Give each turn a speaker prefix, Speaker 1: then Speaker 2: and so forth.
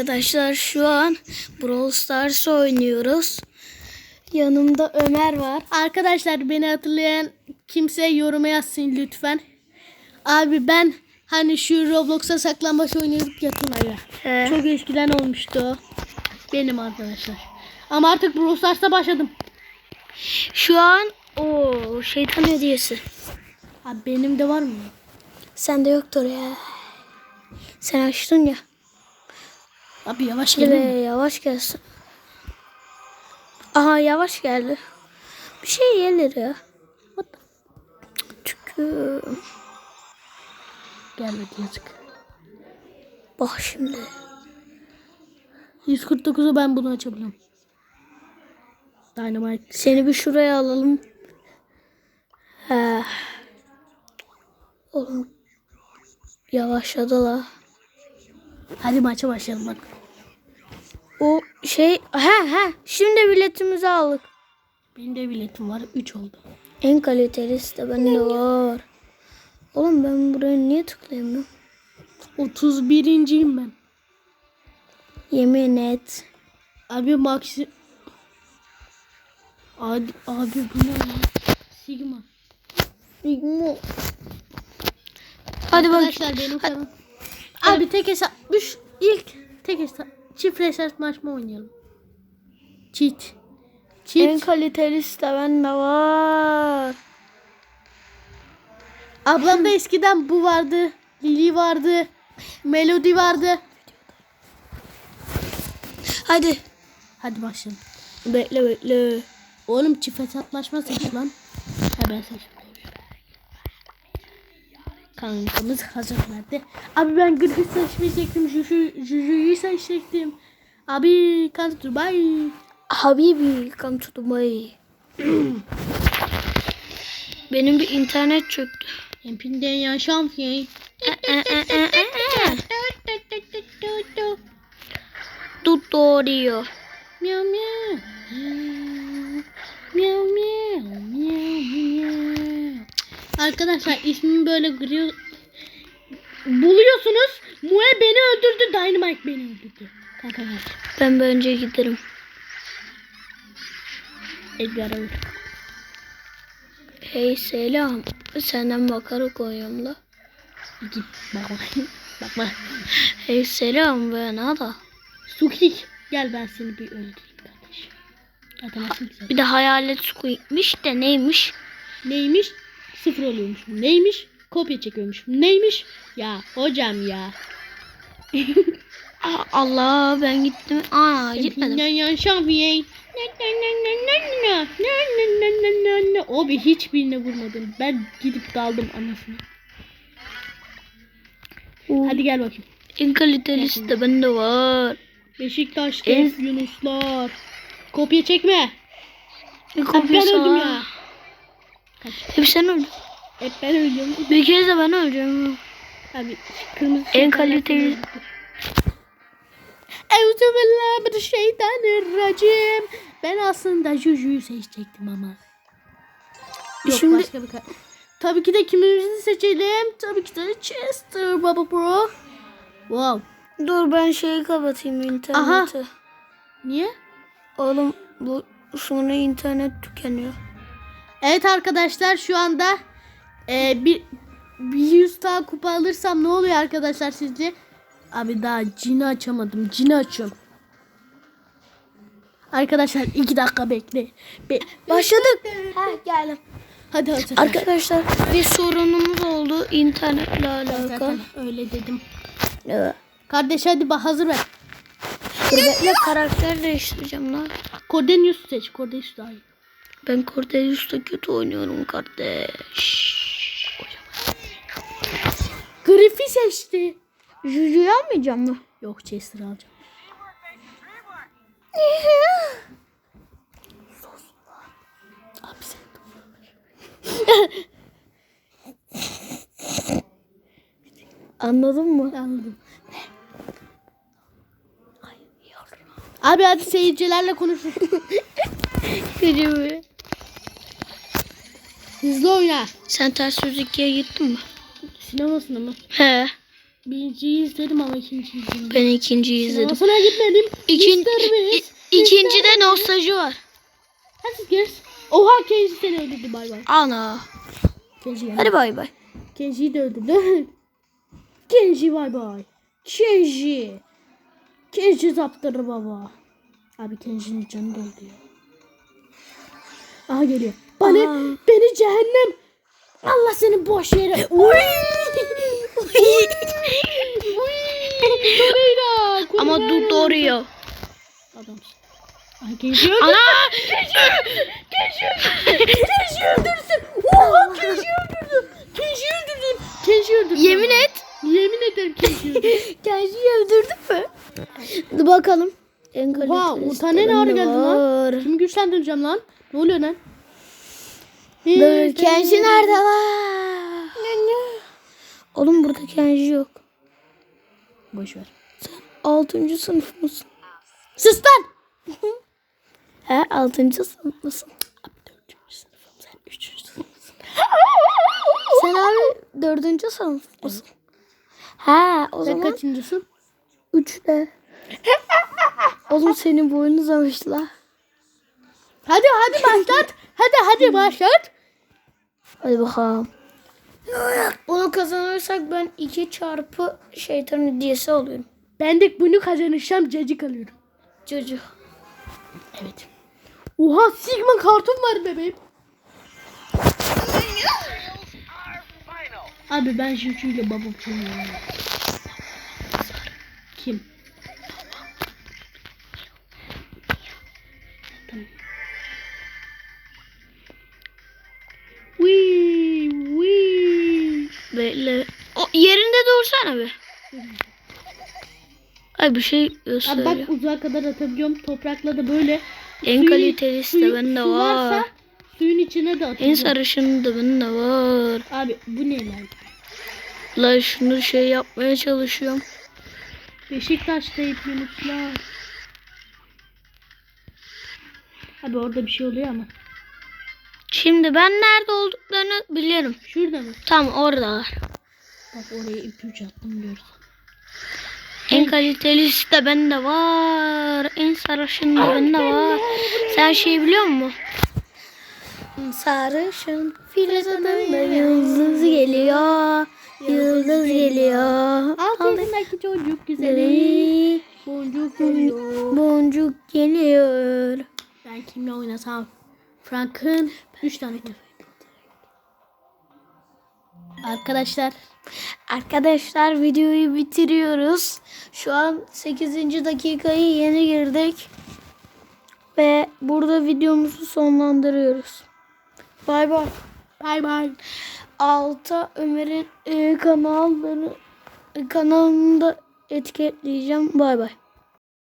Speaker 1: Arkadaşlar şu an Brawl Stars oynuyoruz. Yanımda Ömer var.
Speaker 2: Arkadaşlar beni hatırlayan kimse yoruma yazsın lütfen. Abi ben hani şu Roblox'a saklambaç oynuyorduk ya Tuna'yla.
Speaker 1: He.
Speaker 2: Çok eskiden olmuştu o. Benim arkadaşlar. Ama artık Brawl Stars'ta başladım.
Speaker 1: Şu an o şeytan hediyesi.
Speaker 2: Abi benim de var mı?
Speaker 1: Sende yoktur ya. Sen açtın ya.
Speaker 2: Abi yavaş gelin.
Speaker 1: yavaş gelsin. Aha yavaş geldi. Bir şey gelir ya. Çünkü
Speaker 2: Gelmedi yazık.
Speaker 1: bak şimdi.
Speaker 2: 149'u ben bunu açabiliyorum. Dynamite.
Speaker 1: Seni bir şuraya alalım. He. Oğlum yavaşladı la.
Speaker 2: Hadi maça başlayalım bak.
Speaker 1: O şey he he şimdi biletimizi aldık.
Speaker 2: Benim de biletim var. 3 oldu.
Speaker 1: En kalitelisi de bende var. Oğlum ben buraya niye tıklayamıyorum?
Speaker 2: 31.yim ben.
Speaker 1: Yemin et.
Speaker 2: Abi maksi... Abi, abi bu ne lan? Sigma.
Speaker 1: Hadi bak.
Speaker 2: Arkadaşlar benim kanım. Abi tek hesap. Üç, ilk tek hesap. Çift hesaplaşma oynayalım. Cheat.
Speaker 1: En
Speaker 2: Cheat.
Speaker 1: kalitelisi de bende var.
Speaker 2: Ablamda eskiden bu vardı. Lili vardı. Melody vardı.
Speaker 1: Hadi.
Speaker 2: Hadi başlayalım.
Speaker 1: Bekle bekle.
Speaker 2: Oğlum çift hesaplaşma seç lan. Ha ben seçtim. Kankamız hazır nerede? Abi ben Griff'i seçmeyecektim. Juju, Juju'yu seçecektim. Abi kan Dubai.
Speaker 1: Habibi come to Dubai. Benim bir internet çöktü.
Speaker 2: Empinden ya şampiyon.
Speaker 1: Tutorial.
Speaker 2: Miau. Miau Arkadaşlar ismimi böyle gri... Buluyorsunuz. Mue beni öldürdü. Dynamite beni öldürdü. Ver.
Speaker 1: Ben önce giderim.
Speaker 2: Edgar'a ver.
Speaker 1: Hey selam. Senden bakarak oynuyorum la.
Speaker 2: Git bakma. bakma.
Speaker 1: Hey selam ben Ada.
Speaker 2: Sukik. Gel ben seni bir öldüreyim kardeşim.
Speaker 1: Bir de hayalet squeakmiş de neymiş?
Speaker 2: Neymiş? Sıfır oluyormuş. Neymiş? Kopya çekiyormuş. Neymiş? Ya hocam ya.
Speaker 1: Aa, Allah ben gittim. Aa gitmedim.
Speaker 2: Şampiyon. Abi hiçbirine vurmadım. Ben gidip daldım anasını. Hadi gel bakayım.
Speaker 1: En kalitelisi de bende var.
Speaker 2: Beşiktaş
Speaker 1: En-
Speaker 2: Yunuslar. Kopya çekme.
Speaker 1: Ne
Speaker 2: Hep ben öldüm ya.
Speaker 1: Sen öldün.
Speaker 2: Hep ben öldüm.
Speaker 1: Bir kez de ben öleceğim.
Speaker 2: Abi kırmızı
Speaker 1: En kaliteli-
Speaker 2: kırmızı. Euzubillahimineşşeytanirracim. Ben aslında Juju'yu seçecektim ama. Yok
Speaker 1: Şimdi-
Speaker 2: başka bir Tabii ki de kimimizi seçelim? Tabii ki de Chester Baba Bro. Wow.
Speaker 1: Dur ben şeyi kapatayım interneti.
Speaker 2: Niye?
Speaker 1: Oğlum bu sonra internet tükeniyor.
Speaker 2: Evet arkadaşlar şu anda e, bir, bir 100 daha kupa alırsam ne oluyor arkadaşlar sizce? Abi daha cini açamadım. Cini açıyorum. Arkadaşlar iki dakika bekle. Be-
Speaker 1: Başladık. Ha geldim.
Speaker 2: hadi hadi.
Speaker 1: Arkadaşlar bir sorunumuz oldu internetle alakalı.
Speaker 2: Zaten öyle dedim.
Speaker 1: Evet.
Speaker 2: Kardeş hadi bak hazır ver.
Speaker 1: Bekle karakter değiştireceğim lan.
Speaker 2: Cordenius seç. Cordenius daha iyi.
Speaker 1: Ben Cordelius'ta kötü oynuyorum kardeş.
Speaker 2: Griff'i seçti.
Speaker 1: Juju'yu almayacağım mı?
Speaker 2: Yok Chester alacağım. Abi sen
Speaker 1: Anladın mı?
Speaker 2: Anladım. Abi hadi seyircilerle konuşun.
Speaker 1: Gıcımı.
Speaker 2: Hızlı oyna.
Speaker 1: Sen ters yüz ikiye gittin mi?
Speaker 2: Sinemasına mı?
Speaker 1: He.
Speaker 2: Birinciyi izledim ama ikinciyi izledim.
Speaker 1: Ben ikinciyi izledim.
Speaker 2: Sinemasına gitmedim.
Speaker 1: İkin, ikincide nostalji var.
Speaker 2: Hadi gez. Oha Kenji seni öldürdü bay bay.
Speaker 1: Ana.
Speaker 2: Kenji yani.
Speaker 1: Hadi bay bay.
Speaker 2: Kenji'yi de öldürdü. Kenji bay bay. Kenji. Kenji zaptırır baba. Abi Kenji'nin canı doldu ya. Aha geliyor. Bana,
Speaker 1: Aha.
Speaker 2: beni cehennem. Allah seni boş yere. Uy. Torreira.
Speaker 1: Ama dur doğruyor.
Speaker 2: Adamsın. Ay Kenji öldü.
Speaker 1: Ana.
Speaker 2: Kenji öldürsün. Oha Kenji öldürdü. Kenji öldürdün. Kenji öldürdün.
Speaker 1: Yemin et.
Speaker 2: Yemin ederim Kenji öldürdü.
Speaker 1: Kenji'yi öldürdün mü? Dur bakalım. En
Speaker 2: Oha
Speaker 1: kaliteli
Speaker 2: Utane ne ara geldi lan? Kimi güçlendireceğim lan? Ne oluyor lan?
Speaker 1: Dur Kenji nerede var? Oğlum burada Kenji yok.
Speaker 2: Boş ver.
Speaker 1: Altıncı sınıf mısın?
Speaker 2: Sus lan.
Speaker 1: He altıncı sınıf mısın?
Speaker 2: Abi dördüncü sınıfım sen üçüncü sınıfsın.
Speaker 1: Sen abi dördüncü sınıf mısın? He o
Speaker 2: Sen
Speaker 1: zaman
Speaker 2: kaçıncısın?
Speaker 1: üçte. Oğlum senin boyun uzamış la.
Speaker 2: Hadi hadi başlat. Hadi hadi başlat.
Speaker 1: Hadi bakalım. Bunu kazanırsak ben iki çarpı şeytan hediyesi alıyorum.
Speaker 2: Ben de bunu kazanırsam cacık alıyorum.
Speaker 1: Çocuk.
Speaker 2: Evet. Oha Sigma kartım var bebeğim. Abi ben ile babam oynuyorum. Kim?
Speaker 1: Bekle. O yerinde dursana bir. Ay bir şey
Speaker 2: Abi
Speaker 1: gösteriyor.
Speaker 2: bak uzağa kadar atabiliyorum. Toprakla da böyle.
Speaker 1: En
Speaker 2: Suyun-
Speaker 1: kalitelisi de
Speaker 2: suyu-
Speaker 1: bende
Speaker 2: su varsa
Speaker 1: var.
Speaker 2: Suyun içine de
Speaker 1: En
Speaker 2: atacağım.
Speaker 1: sarışını da bende var.
Speaker 2: Abi bu ne lan?
Speaker 1: La şunu şey yapmaya çalışıyorum.
Speaker 2: Beşiktaş'tayım Yunuslar. Abi orada bir şey oluyor ama.
Speaker 1: Şimdi ben nerede olduklarını biliyorum.
Speaker 2: Şurada mı?
Speaker 1: Tam oradalar.
Speaker 2: Bak oraya ipucu attım diyoruz.
Speaker 1: En kalitelisi de bende var. En sarışın da bende var. Sen şey biliyor musun? Sarışın filiz adında yıldız geliyor. Yıldız geliyor.
Speaker 2: Altı
Speaker 1: Aldı.
Speaker 2: yaşındaki çocuk
Speaker 1: güzeli.
Speaker 2: Boncuk geliyor.
Speaker 1: Boncuk geliyor.
Speaker 2: Ben kimle oynasam? Frank'ın 3 tane kız. Arkadaşlar
Speaker 1: Arkadaşlar videoyu bitiriyoruz. Şu an 8. dakikayı yeni girdik. Ve burada videomuzu sonlandırıyoruz. Bay bay.
Speaker 2: bay bay.
Speaker 1: Alta Ömer'in e, kanalları kanalını da etiketleyeceğim. Bay bay.